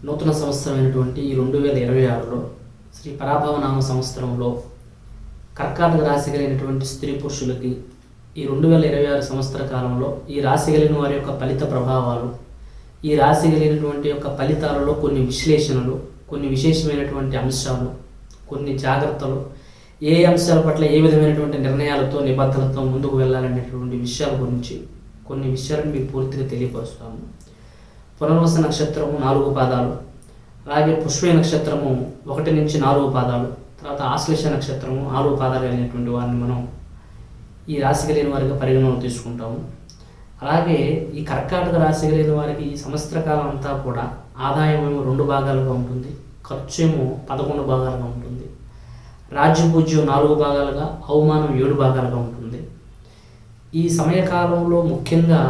నూతన సంవత్సరమైనటువంటి ఈ రెండు వేల ఇరవై ఆరులో శ్రీ పరాభవనామ సంవత్సరంలో కర్కాటక రాశి కలిగినటువంటి స్త్రీ పురుషులకి ఈ రెండు వేల ఇరవై ఆరు సంవత్సర కాలంలో ఈ రాశి కలిగిన వారి యొక్క ఫలిత ప్రభావాలు ఈ రాశి కలిగినటువంటి యొక్క ఫలితాలలో కొన్ని విశ్లేషణలు కొన్ని విశేషమైనటువంటి అంశాలు కొన్ని జాగ్రత్తలు ఏ అంశాల పట్ల ఏ విధమైనటువంటి నిర్ణయాలతో నిబద్ధతలతో ముందుకు వెళ్ళాలనేటువంటి విషయాల గురించి కొన్ని విషయాలను మీకు పూర్తిగా తెలియపరుస్తాము. పునర్వస నక్షత్రము నాలుగు పాదాలు అలాగే పుష్పే నక్షత్రము ఒకటి నుంచి నాలుగు పాదాలు తర్వాత ఆశ్లేష నక్షత్రము నాలుగు పాదాలు కలిగినటువంటి వారిని మనం ఈ రాశి కలిగిన వారికి పరిగణన తీసుకుంటాము. అలాగే ఈ కర్కాటక రాశి కలిగిన వారికి ఈ సంవత్సర కాలం అంతా కూడా ఆదాయం ఏమో రెండు భాగాలుగా ఉంటుంది ఖర్చు ఏమో పదకొండు భాగాలుగా ఉంటుంది రాజ్యపూజ్యం నాలుగు భాగాలుగా అవమానం ఏడు భాగాలుగా ఉంటుంది. ఈ సమయకాలంలో ముఖ్యంగా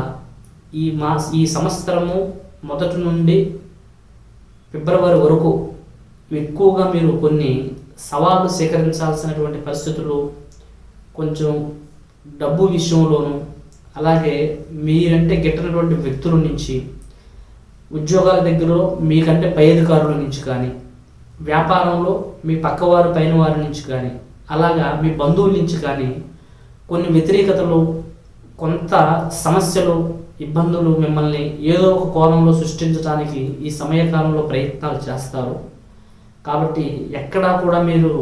ఈ మా ఈ సంవత్సరము మొదటి నుండి ఫిబ్రవరి వరకు ఎక్కువగా మీరు కొన్ని సవాళ్ళు సేకరించాల్సినటువంటి పరిస్థితులు కొంచెం డబ్బు విషయంలోనూ అలాగే మీరంటే గిట్టనటువంటి వ్యక్తుల నుంచి ఉద్యోగాల దగ్గర మీకంటే పై అధికారుల నుంచి కానీ వ్యాపారంలో మీ పక్కవారు పైన వారి నుంచి కానీ అలాగా మీ బంధువుల నుంచి కానీ కొన్ని వ్యతిరేకతలు కొంత సమస్యలు ఇబ్బందులు మిమ్మల్ని ఏదో ఒక కోణంలో సృష్టించడానికి ఈ సమయకాలంలో ప్రయత్నాలు చేస్తారు. కాబట్టి ఎక్కడా కూడా మీరు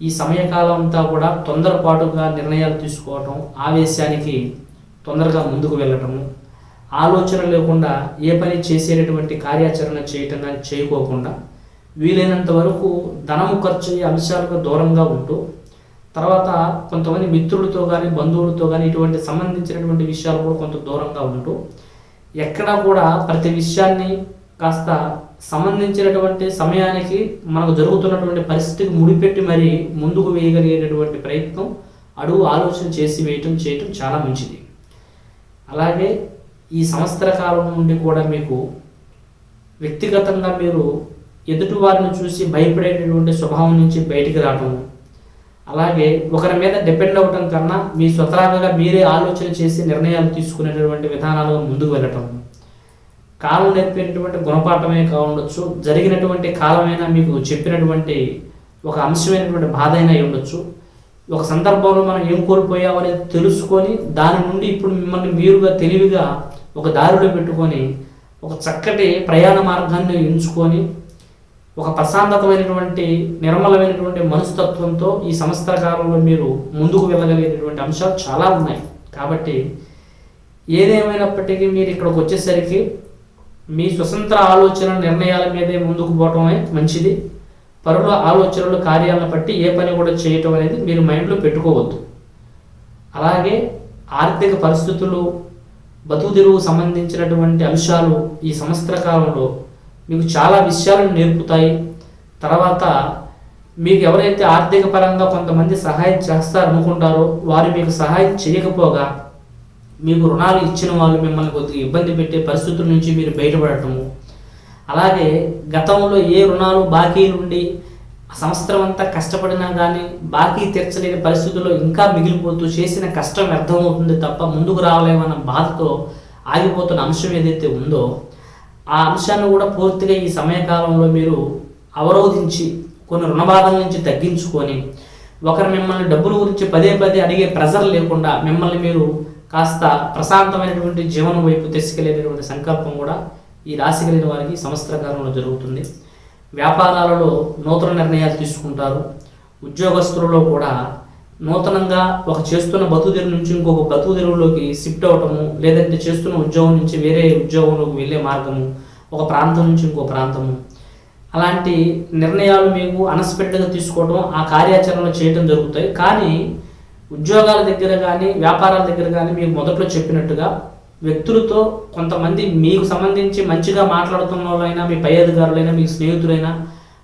ఈ సమయకాలం అంతా కూడా తొందరపాటుగా నిర్ణయాలు తీసుకోవటం ఆవేశానికి తొందరగా ముందుకు వెళ్ళటము ఆలోచన లేకుండా ఏ పని చేసేటటువంటి కార్యాచరణ చేయటం కానీ చేయకోకుండా వీలైనంత వరకు ధనము ఖర్చు అయ్యే అంశాలకు దూరంగా ఉంటూ తర్వాత కొంతమంది మిత్రులతో కానీ బంధువులతో కానీ ఇటువంటి సంబంధించినటువంటి విషయాలు కూడా కొంత దూరంగా ఉంటూ ఎక్కడా కూడా ప్రతి విషయాన్ని కాస్త సంబంధించినటువంటి సమయానికి మనకు జరుగుతున్నటువంటి పరిస్థితికి ముడిపెట్టి మరి ముందుకు వేయగలిగేటటువంటి ప్రయత్నం అడుగు ఆలోచన చేసి వేయటం చేయటం చాలా మంచిది. అలాగే ఈ సంవత్సర కాలం నుండి కూడా మీకు వ్యక్తిగతంగా మీరు ఎదుటి వారిని చూసి భయపడేటటువంటి స్వభావం నుంచి బయటికి రావటం అలాగే ఒకరి మీద డిపెండ్ అవ్వటం కన్నా మీ స్వతహాగా మీరే ఆలోచన చేసి నిర్ణయాలు తీసుకునేటటువంటి విధానాలుగా ముందుకు వెళ్ళటం. కాలం నేర్పినటువంటి గుణపాఠమే కావచ్చు జరిగినటువంటి కాలమైనా మీకు చెప్పినటువంటి ఒక అంశమైనటువంటి బాధ అయినా అయి ఉండొచ్చు. ఒక సందర్భంలో మనం ఏం కోల్పోయామో అనేది తెలుసుకొని దాని నుండి ఇప్పుడు మిమ్మల్ని మీరుగా తెలివిగా ఒక దారిలో పెట్టుకొని ఒక చక్కటి ప్రయాణ మార్గాన్ని ఎంచుకొని ఒక ప్రశాంతతమైనటువంటి నిర్మలమైనటువంటి మనస్తత్వంతో ఈ సంవత్సర కాలంలో మీరు ముందుకు వెళ్ళగలిగేటటువంటి అంశాలు చాలా ఉన్నాయి. కాబట్టి ఏదేమైనప్పటికీ మీరు ఇక్కడికి వచ్చేసరికి మీ స్వతంత్ర ఆలోచన నిర్ణయాల మీదే ముందుకు పోవటమే మంచిది. పరుల ఆలోచనలు కార్యాలను బట్టి ఏ పని కూడా చేయటం అనేది మీరు మైండ్లో పెట్టుకోవద్దు. అలాగే ఆర్థిక పరిస్థితులు బతుకుదెరువు సంబంధించినటువంటి అంశాలు ఈ సంవత్సర కాలంలో మీకు చాలా విషయాలను నేర్పుతాయి. తర్వాత మీకు ఎవరైతే ఆర్థిక పరంగా కొంతమంది సహాయం చేస్తారనుకుంటారో వారు మీకు సహాయం చేయకపోగా మీకు రుణాలు ఇచ్చిన వాళ్ళు మిమ్మల్ని కొద్దిగా ఇబ్బంది పెట్టే పరిస్థితుల నుంచి మీరు బయటపడటము. అలాగే గతంలో ఏ రుణాలు బాకీలు ఉండి సంవత్సరం అంతా కష్టపడినా కానీ బాకీ తీర్చలేని పరిస్థితుల్లో ఇంకా మిగిలిపోతూ చేసిన కష్టం వ్యర్థమవుతుంది తప్ప ముందుకు రావాలేమన్న బాధతో ఆగిపోతున్న అంశం ఏదైతే ఉందో ఆ అంశాన్ని కూడా పూర్తిగా ఈ సమయకాలంలో మీరు అవరోధించి కొన్ని రుణబాధల నుంచి తగ్గించుకొని ఒకరు మిమ్మల్ని డబ్బుల గురించి పదే పదే అడిగే ప్రెజర్ లేకుండా మిమ్మల్ని మీరు కాస్త ప్రశాంతమైనటువంటి జీవనం వైపు తీసుకెళ్ళేటటువంటి సంకల్పం కూడా ఈ రాశి కలిగిన వారికి ఈ సంవత్సర కాలంలో జరుగుతుంది. వ్యాపారాలలో నూతన నిర్ణయాలు తీసుకుంటారు. ఉద్యోగస్తులలో కూడా నూతనంగా ఒక చేస్తున్న బతుకుదెరువు నుంచి ఇంకొక బతుకుదెరువులోకి షిఫ్ట్ అవటము లేదంటే చేస్తున్న ఉద్యోగం నుంచి వేరే ఉద్యోగంలోకి వెళ్ళే మార్గము ఒక ప్రాంతం నుంచి ఇంకో ప్రాంతము. అలాంటి నిర్ణయాలు మీకు అనస్పెట్టగా తీసుకోవడం ఆ కార్యాచరణలో చేయడం జరుగుతాయి. కానీ ఉద్యోగాల దగ్గర కానీ వ్యాపారాల దగ్గర కానీ మీకు మొదట్లో చెప్పినట్టుగా వ్యక్తులతో కొంతమంది మీకు సంబంధించి మంచిగా మాట్లాడుతున్న వాళ్ళైనా మీ పై అధికారులైనా మీ స్నేహితులైనా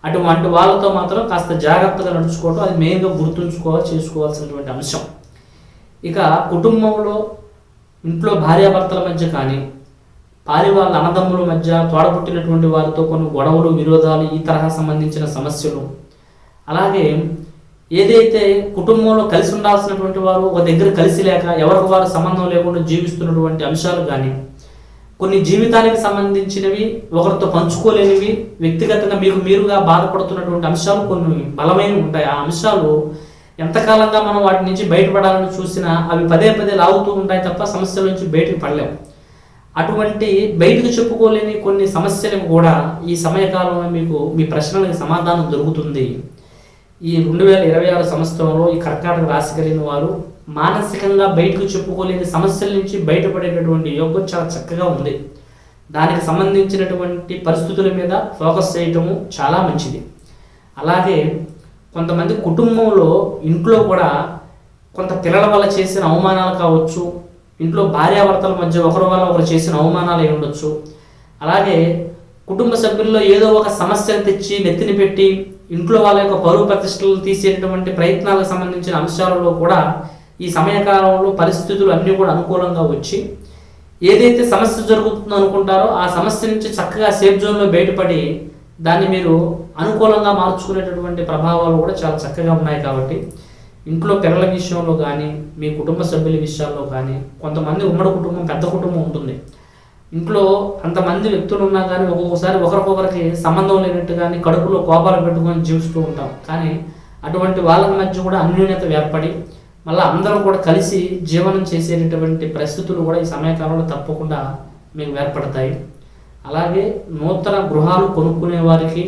అటువంటి వాళ్ళతో మాత్రం కాస్త జాగ్రత్తగా నడుచుకోవడం అది మెయిన్గా గుర్తుంచుకోవాలి చేసుకోవాల్సినటువంటి అంశం. ఇక కుటుంబంలో ఇంట్లో భార్యాభర్తల మధ్య కానీ పారి వాళ్ళ అన్నదమ్ముల మధ్య తోడబుట్టినటువంటి వారితో కొన్ని గొడవలు విరోధాలు ఈ తరహా సంబంధించిన సమస్యలు. అలాగే ఏదైతే కుటుంబంలో కలిసి ఉండాల్సినటువంటి వారు ఒక దగ్గర కలిసి లేక ఎవరికి వారు సంబంధం లేకుండా జీవిస్తున్నటువంటి అంశాలు కానీ కొన్ని జీవితానికి సంబంధించినవి ఒకరితో పంచుకోలేనివి వ్యక్తిగతంగా మీకు మీరుగా బాధపడుతున్నటువంటి అంశాలు కొన్ని బలమైనవి ఉంటాయి. ఆ అంశాలు ఎంతకాలంగా మనం వాటి నుంచి బయటపడాలని చూసినా అవి పదే పదే లాగుతూ ఉంటాయి తప్ప సమస్యల నుంచి బయటకు పడలేము అటువంటి బయటకు చెప్పుకోలేని కొన్ని సమస్యలు కూడా ఈ సమయకాలంలో మీకు మీ ప్రశ్నలకు సమాధానం దొరుకుతుంది. ఈ రెండు వేల ఇరవై ఆరు సంవత్సరంలో ఈ కర్కాటక రాశి కలిగిన వారు మానసికంగా బయటకు చెప్పుకోలేని సమస్యల నుంచి బయటపడేటటువంటి యోగం చాలా చక్కగా ఉంది. దానికి సంబంధించినటువంటి పరిస్థితుల మీద ఫోకస్ చేయటము చాలా మంచిది. అలాగే కొంతమంది కుటుంబంలో ఇంట్లో కూడా కొంత పిల్లల వల్ల చేసిన అవమానాలు కావచ్చు ఇంట్లో భార్యాభర్తల మధ్య ఒకరి వల్ల ఒకరు చేసిన అవమానాలు అయి ఉండొచ్చు. అలాగే కుటుంబ సభ్యుల్లో ఏదో ఒక సమస్యను తెచ్చి నెత్తిని పెట్టి ఇంట్లో వాళ్ళ యొక్క పరువు ప్రతిష్టలు తీసేటటువంటి ప్రయత్నాలకు సంబంధించిన అంశాలలో కూడా ఈ సమయకాలంలో పరిస్థితులు అన్నీ కూడా అనుకూలంగా వచ్చి ఏదైతే సమస్య జరుగుతుందో అనుకుంటారో ఆ సమస్య నుంచి చక్కగా సేఫ్ జోన్లో బయటపడి దాన్ని మీరు అనుకూలంగా మార్చుకునేటటువంటి ప్రభావాలు కూడా చాలా చక్కగా ఉన్నాయి కాబట్టి ఇంట్లో పిల్లల విషయంలో కానీ మీ కుటుంబ సభ్యుల విషయాల్లో కానీ కొంతమంది ఉమ్మడి కుటుంబం పెద్ద కుటుంబం ఉంటుంది. ఇంట్లో అంతమంది వ్యక్తులు ఉన్నా కానీ ఒక్కొక్కసారి ఒకరికొకరికి సంబంధం లేనట్టు కానీ కడుపులో కోపాలు పెట్టుకొని జీవిస్తూ ఉంటాం. కానీ అటువంటి వాళ్ళ మధ్య కూడా అన్యోన్యత ఏర్పడి మళ్ళీ అందరూ కూడా కలిసి జీవనం చేసేటటువంటి పరిస్థితులు కూడా ఈ సమయకాలంలో తప్పకుండా మీకు ఏర్పడతాయి. అలాగే నూతన గృహాలు కొనుక్కునే వారికి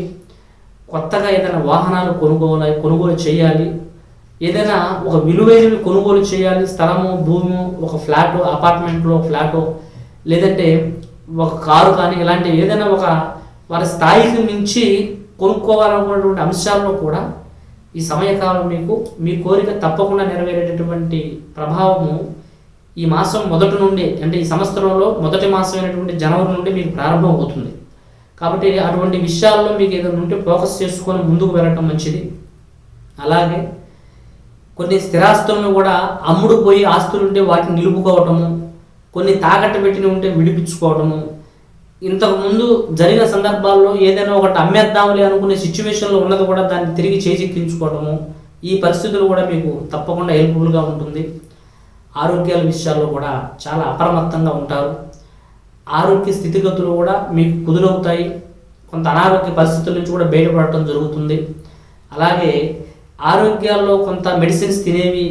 కొత్తగా ఏదైనా వాహనాలు కొనుగోలు కొనుగోలు చేయాలి. ఏదైనా ఒక విలువైనవి కొనుగోలు చేయాలి. స్థలము భూము ఒక ఫ్లాట్ అపార్ట్మెంట్లో ఫ్లాటు లేదంటే ఒక కారు కానీ ఇలాంటి ఏదైనా ఒక వారి స్థాయికి మించి కొనుక్కోవాలనుకున్నటువంటి అంశాల్లో కూడా ఈ సమయకాలం మీకు మీ కోరిక తప్పకుండా నెరవేరేటటువంటి ప్రభావము ఈ మాసం మొదటి నుండి అంటే ఈ సంవత్సరంలో మొదటి మాసమైనటువంటి జనవరి నుండి మీకు ప్రారంభం అవుతుంది. కాబట్టి అటువంటి విషయాల్లో మీకు ఏదైనా ఉంటే ఫోకస్ చేసుకొని ముందుకు వెళ్ళటం మంచిది. అలాగే కొన్ని స్థిరాస్తులను కూడా అమ్ముడుపోయి ఆస్తులు ఉంటే వాటిని నిలుపుకోవటము కొన్ని తాకట్టు పెట్టిన ఉంటే విడిపించుకోవటము ఇంతకుముందు జరిగిన సందర్భాల్లో ఏదైనా ఒకటి అమ్మేద్దాంలే అనుకునే సిచ్యువేషన్లో ఉన్నది కూడా దాన్ని తిరిగి చేజిక్కించుకోవడము ఈ పరిస్థితులు కూడా మీకు తప్పకుండా హెల్ప్ఫుల్గా ఉంటుంది. ఆరోగ్యాల విషయాల్లో కూడా చాలా అప్రమత్తంగా ఉంటారు. ఆరోగ్య స్థితిగతులు కూడా మీకు కుదురవుతాయి. కొంత అనారోగ్య పరిస్థితుల నుంచి కూడా బయటపడటం జరుగుతుంది. అలాగే ఆరోగ్యాల్లో కొంత మెడిసిన్స్ తినేవి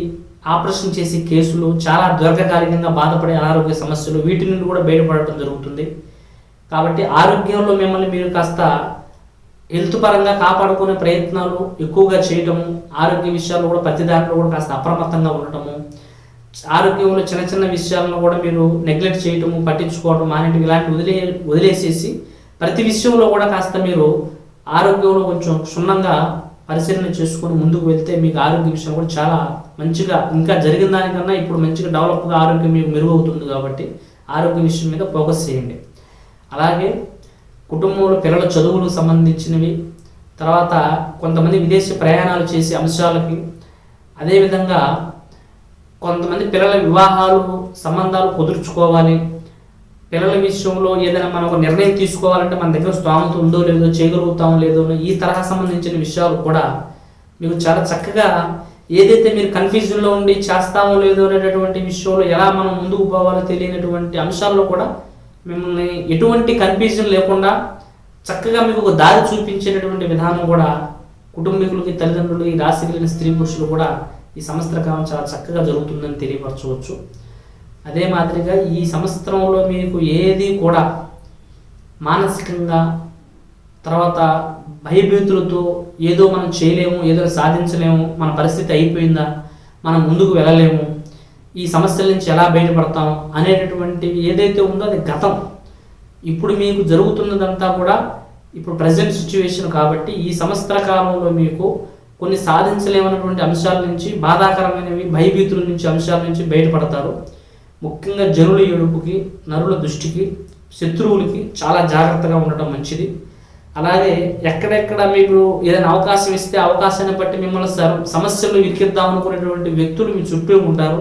ఆపరేషన్ చేసే కేసులు చాలా దీర్ఘకాలికంగా బాధపడే అనారోగ్య సమస్యలు వీటి నుండి కూడా బయటపడటం జరుగుతుంది. కాబట్టి ఆరోగ్యంలో మిమ్మల్ని మీరు కాస్త హెల్త్ పరంగా కాపాడుకునే ప్రయత్నాలు ఎక్కువగా చేయటము ఆరోగ్య విషయాల్లో కూడా ప్రతి దాంట్లో కూడా కాస్త అప్రమత్తంగా ఉండటము ఆరోగ్యంలో చిన్న చిన్న విషయాలను కూడా మీరు నెగ్లెక్ట్ చేయటము పట్టించుకోవడం మానేటి ఇలాంటి వదిలే వదిలేసేసి ప్రతి విషయంలో కూడా కాస్త మీరు ఆరోగ్యంలో కొంచెం క్షుణ్ణంగా పరిశీలన చేసుకొని ముందుకు వెళ్తే మీకు ఆరోగ్య విషయం కూడా చాలా మంచిగా ఇంకా జరిగిన దానికన్నా ఇప్పుడు మంచిగా డెవలప్గా ఆరోగ్యం మీకు మెరుగవుతుంది కాబట్టి ఆరోగ్య విషయం మీద ఫోకస్ చేయండి. అలాగే కుటుంబంలో పిల్లల చదువులకు సంబంధించినవి తర్వాత కొంతమంది విదేశీ ప్రయాణాలు చేసే అంశాలకి అదేవిధంగా కొంతమంది పిల్లల వివాహాలు సంబంధాలు కుదుర్చుకోవాలి. పిల్లల విషయంలో ఏదైనా మనం ఒక నిర్ణయం తీసుకోవాలంటే మన దగ్గర స్థామత ఉందో లేదో చేయగలుగుతామో లేదో ఈ తరహా సంబంధించిన విషయాలు కూడా మీకు చాలా చక్కగా ఏదైతే మీరు కన్ఫ్యూజన్లో ఉండి చేస్తామో లేదో అనేటటువంటి విషయంలో ఎలా మనం ముందుకు పోవాలో తెలియనటువంటి అంశాల్లో కూడా మిమ్మల్ని ఎటువంటి కన్ఫ్యూజన్ లేకుండా చక్కగా మీకు ఒక దారి చూపించేటటువంటి విధానం కూడా కుటుంబీకులకి తల్లిదండ్రులు ఈ రాశి కలిగిన స్త్రీ పురుషులు కూడా ఈ సంవత్సర కాలం చాలా చక్కగా జరుగుతుందని తెలియపరచవచ్చు. అదే మాదిరిగా ఈ సంవత్సరంలో మీకు ఏది కూడా మానసికంగా తర్వాత భయభీతులతో ఏదో మనం చేయలేము ఏదో సాధించలేము మన పరిస్థితి అయిపోయిందా మనం ముందుకు వెళ్ళలేము ఈ సమస్యల నుంచి ఎలా బయటపడతాం అనేటటువంటి ఏదైతే ఉందో అది గతం. ఇప్పుడు మీకు జరుగుతున్నదంతా కూడా ఇప్పుడు ప్రజెంట్ సిచ్యువేషన్ కాబట్టి ఈ సంవత్సర కాలంలో మీకు కొన్ని సాధించలేమన్నటువంటి అంశాల నుంచి బాధాకరమైనవి భయభీతుల నుంచి అంశాల నుంచి బయటపడతారు. ముఖ్యంగా జనుల ఏడుపుకి నరుల దృష్టికి శత్రువులకి చాలా జాగ్రత్తగా ఉండటం మంచిది. అలాగే ఎక్కడెక్కడ మీకు ఏదైనా అవకాశం ఇస్తే అవకాశాన్ని బట్టి మిమ్మల్ని సమస్యలు ఇరికిద్దాం అనుకునేటువంటి వ్యక్తులు మీ చుట్టూ ఉంటారు.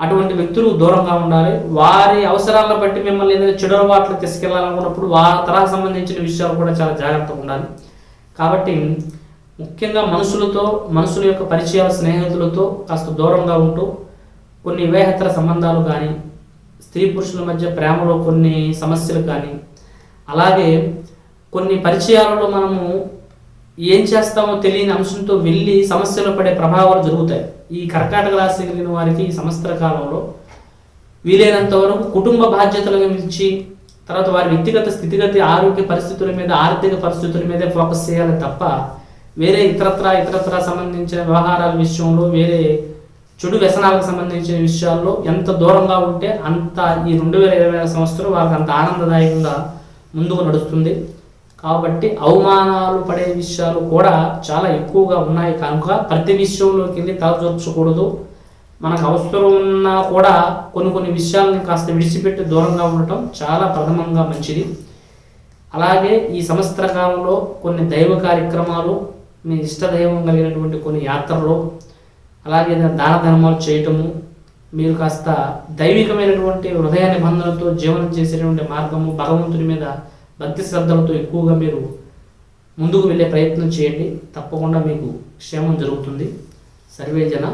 అటువంటి వ్యక్తులు దూరంగా ఉండాలి. వారి అవసరాలను బట్టి మిమ్మల్ని ఏదైనా చెడు అలవాట్లు తీసుకెళ్ళాలనుకున్నప్పుడు వారి తరహా సంబంధించిన విషయాలు కూడా చాలా జాగ్రత్తగా ఉండాలి. కాబట్టి ముఖ్యంగా మనుషులతో మనుషుల యొక్క పరిచయాల స్నేహితులతో కాస్త దూరంగా ఉంటూ కొన్ని వివాహేతర సంబంధాలు కానీ స్త్రీ పురుషుల మధ్య ప్రేమలో కొన్ని సమస్యలు కానీ అలాగే కొన్ని పరిచయాలలో మనము ఏం చేస్తామో తెలియని అంశంతో వెళ్ళి సమస్యలు పడే ప్రభావాలు జరుగుతాయి. ఈ కర్కాటక రాశి కలిగిన వారికి ఈ సంవత్సర కాలంలో వీలైనంత వరకు కుటుంబ బాధ్యతల మించి తర్వాత వారి వ్యక్తిగత స్థితిగతి ఆరోగ్య పరిస్థితుల మీద ఆర్థిక పరిస్థితుల మీదే ఫోకస్ చేయాలి తప్ప వేరే ఇతరత్ర ఇతరత్ర సంబంధించిన వ్యవహారాల విషయంలో వేరే చెడు వ్యసనాలకు సంబంధించిన విషయాల్లో ఎంత దూరంగా ఉంటే అంత ఈ రెండు వేల ఇరవై సంవత్సరం వారికి అంత ఆనందదాయకంగా ముందుకు నడుస్తుంది. కాబట్టి అవమానాలు పడే విషయాలు కూడా చాలా ఎక్కువగా ఉన్నాయి. కనుక ప్రతి విషయంలోకి వెళ్ళి తలచొచ్చకూడదు మనకు అవసరం ఉన్నా కూడా కొన్ని కొన్ని విషయాలను కాస్త విడిచిపెట్టి దూరంగా ఉండటం చాలా ప్రథమంగా మంచిది. అలాగే ఈ సంవత్సర కాలంలో కొన్ని దైవ కార్యక్రమాలు మీ ఇష్టదైవం కలిగినటువంటి కొన్ని యాత్రలు అలాగే దాన ధర్మాలు చేయటము మీరు కాస్త దైవికమైనటువంటి హృదయ నిబంధనలతో జీవనం చేసేటువంటి మార్గము భగవంతుని మీద భక్తి శ్రద్ధలతో ఎక్కువగా మీరు ముందుకు వెళ్ళే ప్రయత్నం చేయండి. తప్పకుండా మీకు క్షేమం జరుగుతుంది. సర్వే జన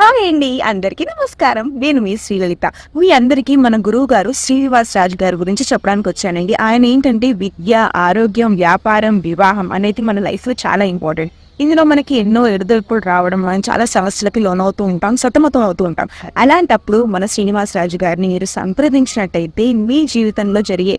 హాయ్ అండి. అందరికీ నమస్కారం. నేను మీ శ్రీలలిత. మీ అందరికీ మన గురువు గారు శ్రీనివాస్ రాజు గారి గురించి చెప్పడానికి వచ్చానండి. ఆయన ఏంటంటే విద్య ఆరోగ్యం వ్యాపారం వివాహం అనేది మన లైఫ్లో చాలా ఇంపార్టెంట్. ఇందులో మనకి ఎన్నో ఎదుర్పులు రావడం మనం చాలా సమస్యలకి లోనవుతూ ఉంటాం సతమతం అవుతూ ఉంటాం. అలాంటప్పుడు మన శ్రీనివాస్ రాజు గారిని మీరు సంప్రదించినట్టయితే మీ జీవితంలో జరిగే